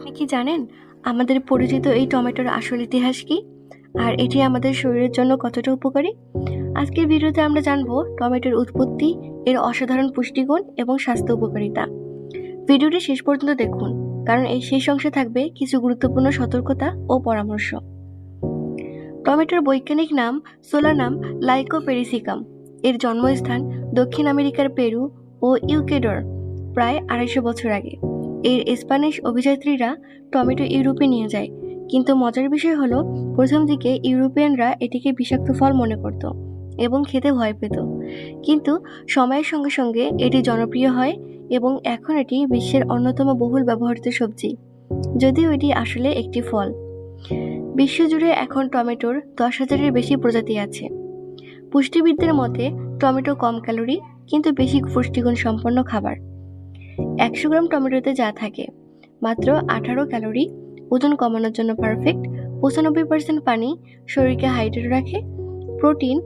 আপনি কি জানেন আমাদের পরিচিত এই টমেটোর আসল ইতিহাস কি? আর এটি আমাদের শরীরের জন্য কতটা উপকারী? আজকের ভিডিওতে আমরা জানব টমেটোর উৎপত্তি, এর অসাধারণ পুষ্টিগুণ এবং স্বাস্থ্য উপকারিতা। ভিডিওটি শেষ পর্যন্ত দেখুন, কারণ এই শেষ অংশে থাকবে কিছু গুরুত্বপূর্ণ সতর্কতা ও পরামর্শ। টমেটোর বৈজ্ঞানিক নাম সোলানাম লাইকোপেরিসিকাম। এর জন্মস্থান দক্ষিণ আমেরিকার পেরু ও ইউকেডর, প্রায় আড়াইশো বছর আগে। এর স্প্যানিশ অভিযাত্রীরা টমেটো ইউরোপে নিয়ে যায়। কিন্তু মজার বিষয় হলো, প্রথম দিকে ইউরোপিয়ানরা এটিকে বিষাক্ত ফল মনে করত এবং খেতে ভয় পেত। কিন্তু সময়ের সঙ্গে সঙ্গে এটি জনপ্রিয় হয় এবং এখন এটি বিশ্বের অন্যতম বহুল ব্যবহৃত সবজি, যদিও এটি আসলে একটি ফল। বিশ্বজুড়ে এখন টমেটোর দশ হাজারের বেশি প্রজাতি আছে। পুষ্টিবিদদের মতে, টমেটো কম ক্যালোরি, কিন্তু বেশি পুষ্টিগুণ সম্পন্ন খাবার। একশো গ্রাম টমেটোতে যা থাকে। মাত্র আঠারো ক্যালোরি। ওজন কমানোর জন্য পারফেক্ট পঁচানব্বই পার্সেন্ট পানি শরীরকে হাইড্রেট রাখে। প্রোটিন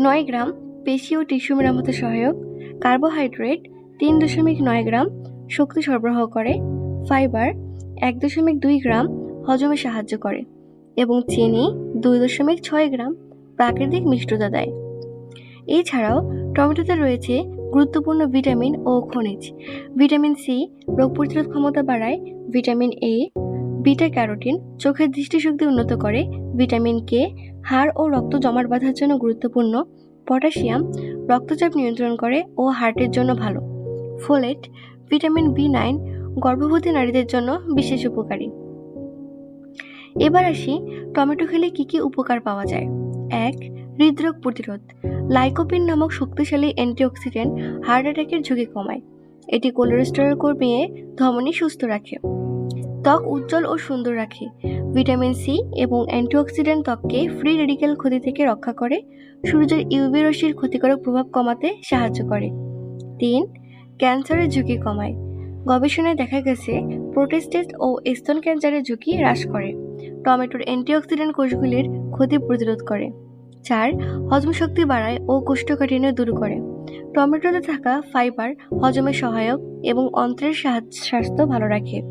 নয় গ্রাম। পেশি ও টিস্যু মেরামতে সহায়ক। কার্বোহাইড্রেট তিন দশমিক নয় গ্রাম। শক্তি সরবরাহ করে। ফাইবার এক দশমিক দুই গ্রাম হজমে সাহায্য করে এবং চিনি দুই দশমিক ছয় গ্রাম প্রাকৃতিক মিষ্টতা দেয়। এছাড়াও টমেটোতে রয়েছে গুরুত্বপূর্ণ ভিটামিন ও খনিজ। ভিটামিন সি রোগ প্রতিরোধ ক্ষমতা বাড়ায়, ভিটামিন এ, বিটা ক্যারোটিন চোখের দৃষ্টিশক্তি উন্নত করে, ভিটামিন কে, হাড় ও রক্ত জমাট বাঁধার জন্য গুরুত্বপূর্ণ, পটাশিয়াম রক্তচাপ নিয়ন্ত্রণ করে ও হার্টের জন্য ভালো। ফোলেট, ভিটামিন বি নাইন গর্ভবতী নারীদের জন্য বিশেষ উপকারী। এবার আসি টমেটো খেলে কি কি উপকার পাওয়া যায়? এক হৃদরোগ প্রতিরোধ। লাইকোপিন নামক শক্তিশালী অ্যান্টিঅক্সিডেন্ট হার্ট অ্যাটাকের ঝুঁকি কমায়। এটি কোলেস্টেরল কমিয়ে ধমনী সুস্থ রাখে। ত্বক উজ্জ্বল ও সুন্দর রাখে। ভিটামিন সি এবং অ্যান্টিঅক্সিডেন্ট ত্বককে ফ্রি রেডিক্যাল ক্ষতি থেকে রক্ষা করে, সূর্যের ইউভি রশ্মির ক্ষতিকারক প্রভাব কমাতে সাহায্য করে। তিন, ক্যান্সারের ঝুঁকি কমায়। গবেষণায় দেখা গেছে, প্রোটেস্টেট ও স্তন ক্যান্সারের ঝুঁকি হ্রাস করে। টমেটোর অ্যান্টিঅক্সিডেন্ট কোষগুলির ক্ষতি প্রতিরোধ করে। চার, হজম শক্তি বাড়ায় ও কোষ্ঠকাঠিন্য দূর করে। টমেটোতে থাকা ফাইবার হজমে সহায়ক এবং অন্ত্রের স্বাস্থ্য ভালো রাখে।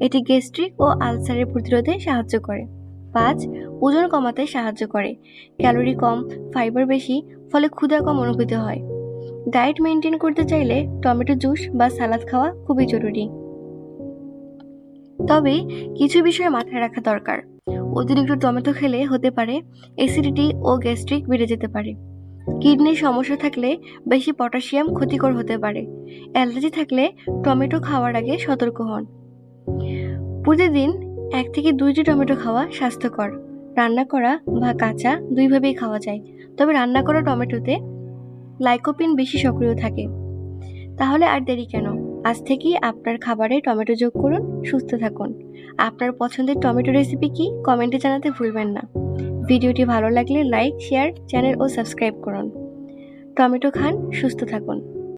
এটি গ্যাস্ট্রিক ও আলসারের প্রতিরোধে সাহায্য করে। পাঁচ, ওজন কমাতে সাহায্য করে। ক্যালোরি কম, ফাইবার বেশি, ফলে ক্ষুধা কম অনুভূতি হয়। ডায়েট মেনটেন করতে চাইলে টমেটো জুস বা সালাদ খাওয়া খুবই জরুরি। তবে কিছু বিষয় মাথায় রাখা দরকার। অতিরিক্ত টমেটো খেলে হতে পারে অ্যাসিডিটি ও গ্যাস্ট্রিক বেড়ে যেতে পারে। কিডনির সমস্যা থাকলে বেশি পটাশিয়াম ক্ষতিকর হতে পারে। অ্যালার্জি থাকলে টমেটো খাওয়ার আগে সতর্ক হন। প্রতিদিন এক থেকে দুইটি টমেটো খাওয়া স্বাস্থ্যকর। রান্না করা বা কাঁচা দুইভাবেই খাওয়া যায়। তবে রান্না করা টমেটোতে লাইকোপিন বেশি সক্রিয় থাকে। তাহলে আর দেরি কেন? আজ থেকেই আপনার খাবারে টমেটো যোগ করুন, সুস্থ থাকুন। আপনার পছন্দের টমেটো রেসিপি কি কমেন্টে জানাতে ভুলবেন না। ভিডিওটি ভালো লাগলে লাইক, শেয়ার, চ্যানেল ও সাবস্ক্রাইব করুন। টমেটো খান, সুস্থ থাকুন।